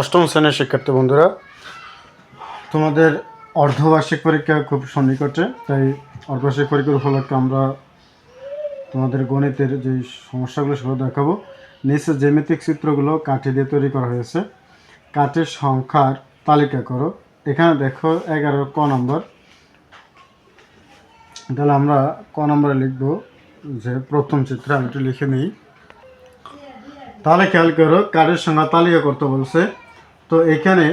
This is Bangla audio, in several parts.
অষ্টম শ্রেণির শিক্ষার্থী বন্ধুরা, তোমাদের অর্ধবার্ষিক পরীক্ষা খুব সন্নিকটে, তাই অর্ধবার্ষিক পরীক্ষার উপলক্ষে আমরা তোমাদের গণিতের যে সমস্যাগুলো সেগুলো দেখাবো। নিচে জ্যামিতিক চিত্রগুলো কাঠি দিয়ে তৈরি করা হয়েছে। কাঠের সংখ্যার তালিকা করো। এখানে দেখো এগারো, ক নম্বর। তাহলে আমরা ক নম্বরে লিখব যে প্রথম চিত্র, আমি একটু লিখে নিই। তাহলে খেয়াল করো, কাঠের সংখ্যা তালিকা করতে বলছে। তো এখানে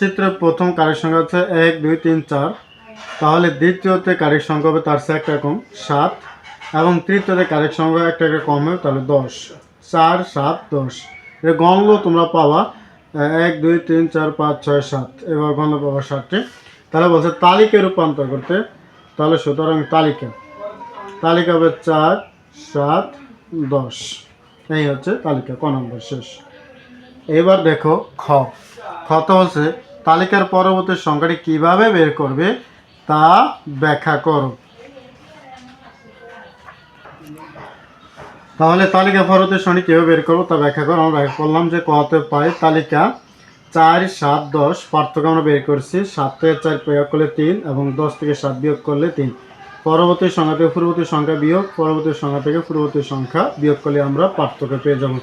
চিত্রের প্রথম কারের সংখ্যা হচ্ছে এক দুই তিন চার। তাহলে দ্বিতীয়তে কারের সংখ্যা হবে তার চেয়ে একটা কম সাত। এবং তৃতীয়তে কারের সংখ্যা একটা একটা কম হবে তাহলে দশ। চার সাত দশ। এর গণলো তোমরা আহ, এক দুই তিন চার পাঁচ ছয় সাত। এবার গণলো পাবা সাতটি। তাহলে বলছে তালিকায় রূপান্তর করতে। তাহলে সুতরাং তালিকা। তালিকা হবে চার সাত দশ। এই হচ্ছে তালিকা ক নম্বর শেষ। এবার দেখো খ। খত হচ্ছে, তালিকার পরবর্তী সংখ্যাটি কীভাবে বের করবে তা ব্যাখ্যা করো। তাহলে তালিকা পরবর্তী সংখ্যাটি কীভাবে বের করব তা ব্যাখ্যা করো। আমরা করলাম যে কতে পাই তালিকা চার, সাত, দশ, পার্থক্য আমরা বের করছি। সাত থেকে চার প্রয়োগ করলে তিন এবং দশ থেকে সাত বিয়োগ করলে তিন। পরবর্তী সংখ্যা থেকে পূর্ববর্তী সংখ্যা বিয়োগ, পরবর্তী সংখ্যা থেকে পূর্ববর্তী সংখ্যা বিয়োগ করলে আমরা পার্থক্য পেয়ে যাব।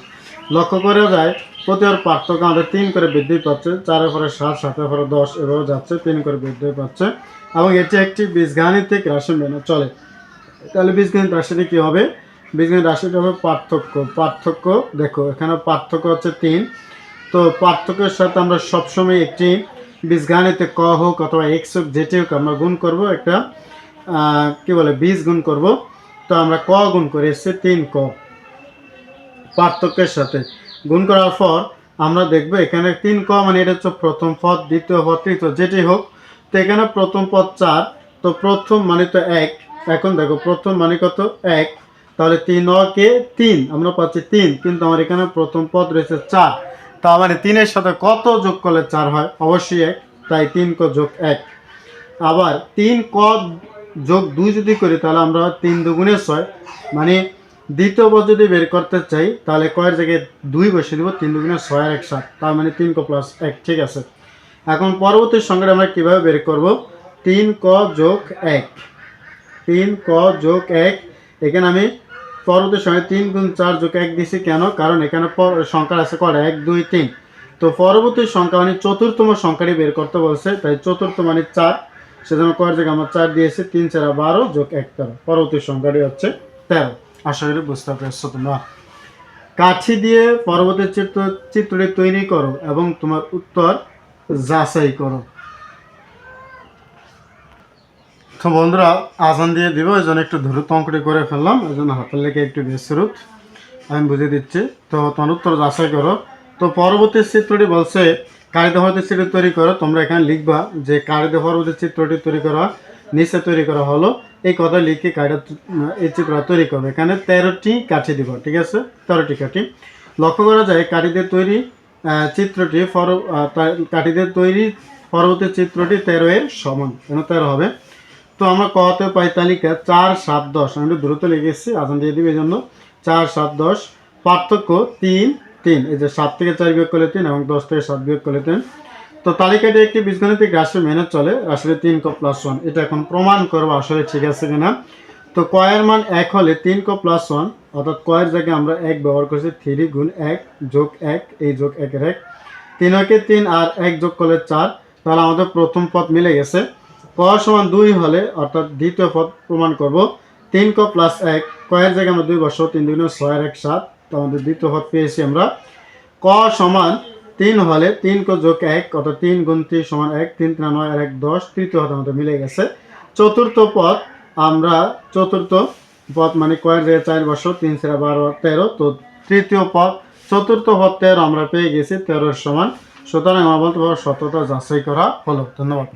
লক্ষ্য করা যায় প্রতিবার পার্থক্য আমাদের তিন করে বৃদ্ধি পাচ্ছে চারের পরে সাত সাতের পরে দশ এভাবে যাচ্ছে, তিন করে বৃদ্ধি পাচ্ছে, এবং এটি একটি বীজগাণিতিক রাশি মেনে চলে। তাহলে বীজগণিত রাশিটি কী হবে? বীজগণিত রাশিটি হবে পার্থক্য। পার্থক্য, দেখো, এখানে পার্থক্য হচ্ছে তিন। তো পার্থক্যের সাথে আমরা সবসময় একটি বীজগাণিতে ক হোক অথবা এক্স হোক, যেটি হোক আমরা গুণ করব, একটা কি বলে, বীজ গুণ করব। তো আমরা ক গুণ করে এসছে, তিন ক। পার্থক্যের সাথে। গুণ করার পর আমরা দেখব এখানে তিন ক মানে এটা হচ্ছে প্রথম পদ, দ্বিতীয় পদ, তৃতীয় যেটি হোক। তো এখানে প্রথম পদ চার, তো প্রথম মানে তো এক। এখন দেখো, প্রথম মানে কত? এক। তাহলে তিন কে তিন, আমরা পাচ্ছি তিন, কিন্তু আমার এখানে প্রথম পদ রয়েছে চার। তার মানে তিনের সাথে কত যোগ করলে চার হয়? অবশ্যই এক। তাই তিন ক যোগ এক। আবার তিন ক যোগ দুই যদি করি, তাহলে আমরা তিন দুগুণে ছয়। মানে দ্বিতীয় পদ যদি বের করতে চাই, তাহলে কয়ের জায়গায় দুই বসে দিব, তিন দুগুণে ছয় এক সাত। তার মানে তিন ক প্লাস এক, ঠিক আছে? এখন পরবর্তী সংখ্যাটা আমরা কীভাবে বের করব? তিন ক যোগ এক। তিন ক যোগ এক। এখানে আমি পরবর্তী সময় তিন গুণ চার যোগ এক দিছি কেন? কারণ এখানে সংখ্যা আছে কটা এক, দুই, তিন। তো পরবর্তী সংখ্যা মানে চতুর্থম সংখ্যাটি বের করতে বলছে, তাই চতুর্থ মানে চার। সেজন্য কয়ের জায়গায় আমরা চার দিয়েছি, তিন চার বারো যোগ এক তেরো। পরবর্তী সংখ্যাটি হচ্ছে তেরো। আশা করি বুঝতে পেরেছ তোমরা কাঠি দিয়ে পরবর্তী চিত্র, চিত্রটি তৈরি করো এবং তোমার উত্তর যাচাই করো। তো বন্ধুরা, আজান দিয়ে দিব, এই জন্য একটু দ্রুত অঙ্কটি করে ফেললাম, এই জন্য হাতের লেগে একটু বেসরুত আমি বুঝিয়ে দিচ্ছি। তো তোমার উত্তর যাচাই করো। তো পরবর্তী চিত্রটি বলছে কারিতে পরবর্তী চিত্র তৈরি করো। তোমরা এখানে লিখবা যে কারিতে পরবর্তী চিত্রটি তৈরি করা নিচে তৈরি করা হলো। এই কথা লিখে কারিটা এই চিত্রটা তৈরি করবে। এখানে তেরোটি কাঠি দিব, ঠিক আছে? তেরোটি কাঠি। লক্ষ্য করা যায়, কাঠিদের তৈরি চিত্রটি তা- কাঠিদের তৈরি পরবর্তী চিত্রটি তেরো এর সমান, কেন তেরো হবে? তো আমরা কতে পাই তালিকা চার, সাত, দশ। আমি একটু দ্রুত লিখেছি আজান দিয়ে দিবে এই জন্য চার, সাত, দশ। পার্থক্য তিন তিন। এই যে সাত থেকে চার বিয়োগ করলে তিন এবং দশ থেকে সাত বিয়োগ করলে তিন। তো তালিকাটি একটি বীজগণিতিক রাশি মেনে চলে, রাশিটি তিন ক প্লাস ওয়ান এটা এখন প্রমাণ করব আসলে ঠিক আছে কিনা। তো কয়ের মান এক হলে তিন ক প্লাস ওয়ান অর্থাৎ কয়ের জায়গায় আমরা এক ব্যবহার করছি থ্রি গুণ এক যোগ এক, এই যোগ একের এক। তিন একে তিন আর এক যোগ করলে চার, তাহলে আমাদের প্রথম পদ মিলে গেছে। ক সমান দুই হলে, অর্থাৎ দ্বিতীয় পদ প্রমাণ করব, তিন ক প্লাস এক, কয়ের জায়গায় আমরা দুই বছর তিন দুই ছয় এক সাত, তো আমাদের দ্বিতীয় পদ পেয়েছি আমরা। ক সমান তিন হলে তিন কো যোগ এক, অর্থাৎ তিন গুণ তিন সমান এক, তিন তিন, নয়, আর এক, দশ, তৃতীয় পদ আমাদের মিলে গেছে। চতুর্থ পথ আমরা, চতুর্থ পথ মানে কয়ের জায়গায় চার বছর, তিন সেরা বারো, তেরো, তো তৃতীয় পথ চতুর্থ পথ তেরো আমরা পেয়ে গেছি তেরোর সমান। সুতরাং আমরা বলতে পারব সততা যাচাই করা হলো। ধন্যবাদ।